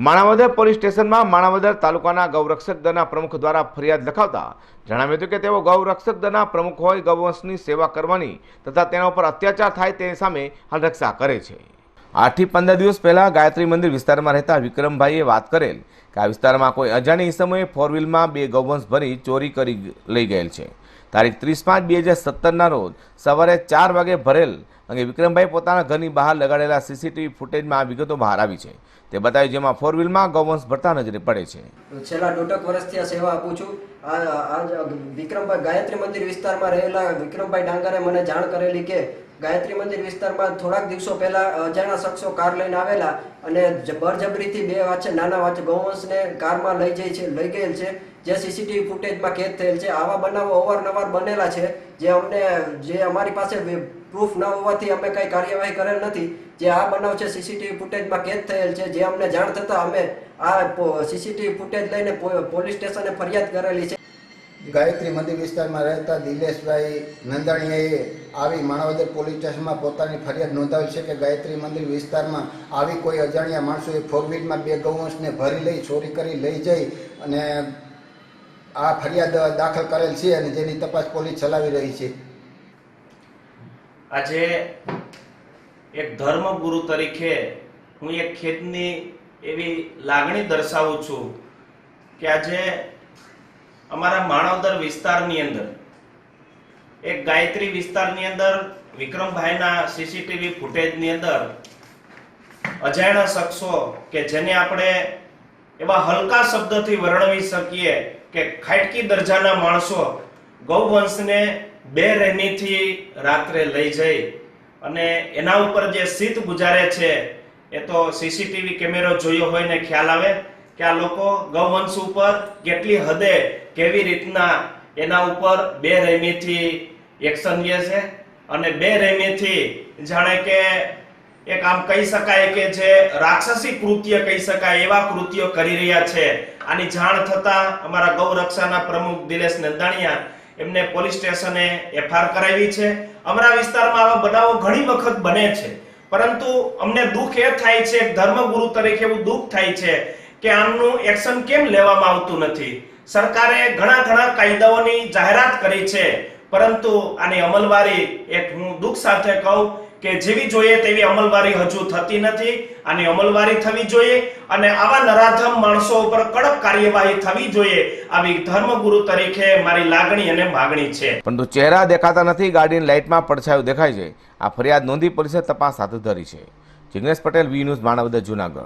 Manavadar police સ્ટેશનમાં માણાવદર તાલુકાના ગૌરક્ષક દળના પ્રમુખ દ્વારા ફરિયાદ લખાવતા જણાવ્યું હતું કે તેઓ ગૌરક્ષક દળના પ્રમુખ હોય, ગૌવંશની સેવા કરવાની તથા તેના ઉપર અત્યાચાર થાય તેની સામે રક્ષા કરે છે. આઠથી પંદર દિવસ પહેલા ગાયત્રી મંદિર વિસ્તારમાં રહેતા વિક્રમભાઈએ વાત કરેલ કે આ વિસ્તારમાં કોઈ અજાણી સમયે ફોર વ્હીલમાં બે ગૌવંશ ભરી ચોરી કરી લઈ ગયેલ છે. તારીખ ત્રીસ પાંચ બે હજાર સત્તરના રોજ સવારે ચાર વાગે ભરેલ અંગે વિક્રમભાઈ પોતાના ઘરની બહાર લગાડેલા સીસીટીવી ફૂટેજમાં આ વિગતો બહાર આવી છે. તે બતાવ્યું જેમાં ફોર વ્હીલમાં ગૌવંશ ભરતા નજરે પડે છે. છેલ્લા દોઢક વર્ષથી આ સેવા આપું છું. આ વિક્રમભાઈ ગાયત્રી મંદિર વિસ્તારમાં રહેલા વિક્રમભાઈ ડાંગરે મને જાણ કરેલી કે ગાયત્રી મંદિર વિસ્તારમાં થોડાક દિવસો પહેલા અજાણા શખ્સો કાર લઈને આવેલા અને બરજબરીથી બે વાંચે નાના વાંચે ગૌવંશને કારમાં લઈ જઈ છે, લઈ ગયેલ છે, જે સીસીટીવી ફૂટેજમાં કેદ થયેલ છે. આવા બનાવો અવારનવાર બનેલા છે, જે અમને, જે અમારી પાસે પ્રૂફ ન હોવાથી અમે કંઈ કાર્યવાહી કરેલ નથી. જે આ બનાવ છે સીસીટીવી ફૂટેજમાં કેદ થયેલ છે, જે અમને જાણ થતાં અમે આ સીસીટીવી ફૂટેજ લઈને પોલીસ સ્ટેશને ફરિયાદ કરેલી છે. ગાયત્રી મંદિર વિસ્તારમાં રહેતા દિલેશભાઈ નંદાણીયાએ આવી માણાવદર પોલીસ સ્ટેશનમાં પોતાની ફરિયાદ નોંધાવી છે કે ગાયત્રી મંદિર વિસ્તારમાં આવી કોઈ અજાણ્યા માણસોએ ફોરવીડમાં બે ગૌવંશને ભરી લઈ, ચોરી કરી લઈ જઈ અને આ ફરિયાદ દાખલ કરેલ છે અને જેની તપાસ પોલીસ ચલાવી રહી છે. આજે એક ધર્મગુરુ તરીકે હું એક ખેદની એવી લાગણી દર્શાવું છું કે આજે અમારા માણાવદર વિસ્તારની અંદર, એક ગાયત્રી વિસ્તારની અંદર, વિક્રમભાઈના સીસીટીવી ફૂટેજની અંદર અજાણ્યા શખ્સો કે જેને આપણે એવા હલકા શબ્દથી વર્ણવી શકીએ કે ખાટકી દરજાના માણસો ગૌવંશને બે રહેમીથી રાત્રે લઈ જઈ અને એના ઉપર જે સીત ગુજારે છે, એ તો સીસીટીવી કેમેરો જોયો હોય ને ખ્યાલ આવે? કે આ લોકો ગૌવંશ ઉપર કેટલી હદે કેવી રીતના એના ઉપર બે રહેમીથી એક્શન લે છે અને બે રહેમીથી જાણે કે એક આમ કહી શકાય કે જે રાક્ષસી કૃત્ય કહી શકાય એવા કૃત્યો કરી રહ્યા છે. આની જાણ થતા અમારા ગૌરક્ષાના પ્રમુખ દિલેશ નંદાણીયા એમને પોલીસ સ્ટેશને એફઆર કરાવી છે. અમારા વિસ્તારમાં આવા બનાવો ઘણી વખત બને છે. પરંતુ અમને દુઃખ એ થાય છે ધર્મગુરુ તરીકે એવું દુઃખ થાય છે કે આમનું એક્શન કેમ લેવામાં આવતું નથી? સરકારે ઘણા ઘણા કાયદાઓની જાહેરાત કરી છે, પરંતુ આની અમલવારી એક હું દુઃખ સાથે કહું કે જેવી જોઈએ તેવી અમલવારી હજુ થતી નથી. આની અમલવારી થવી જોઈએ અને આવા નરાધમ માણસો ઉપર કડક કાર્યવાહી થવી જોઈએ આવી ધર્મગુરુ તરીકે મારી લાગણી અને માગણી છે. પરંતુ ચહેરા દેખાતા નથી, ગાડીની લાઇટમાં પડછાયો દેખાય છે. આ ફરિયાદ નોંધી પોલીસે તપાસ હાથ ધરી છે. Jignesh Patel, V news, Manavadar, Junagadh.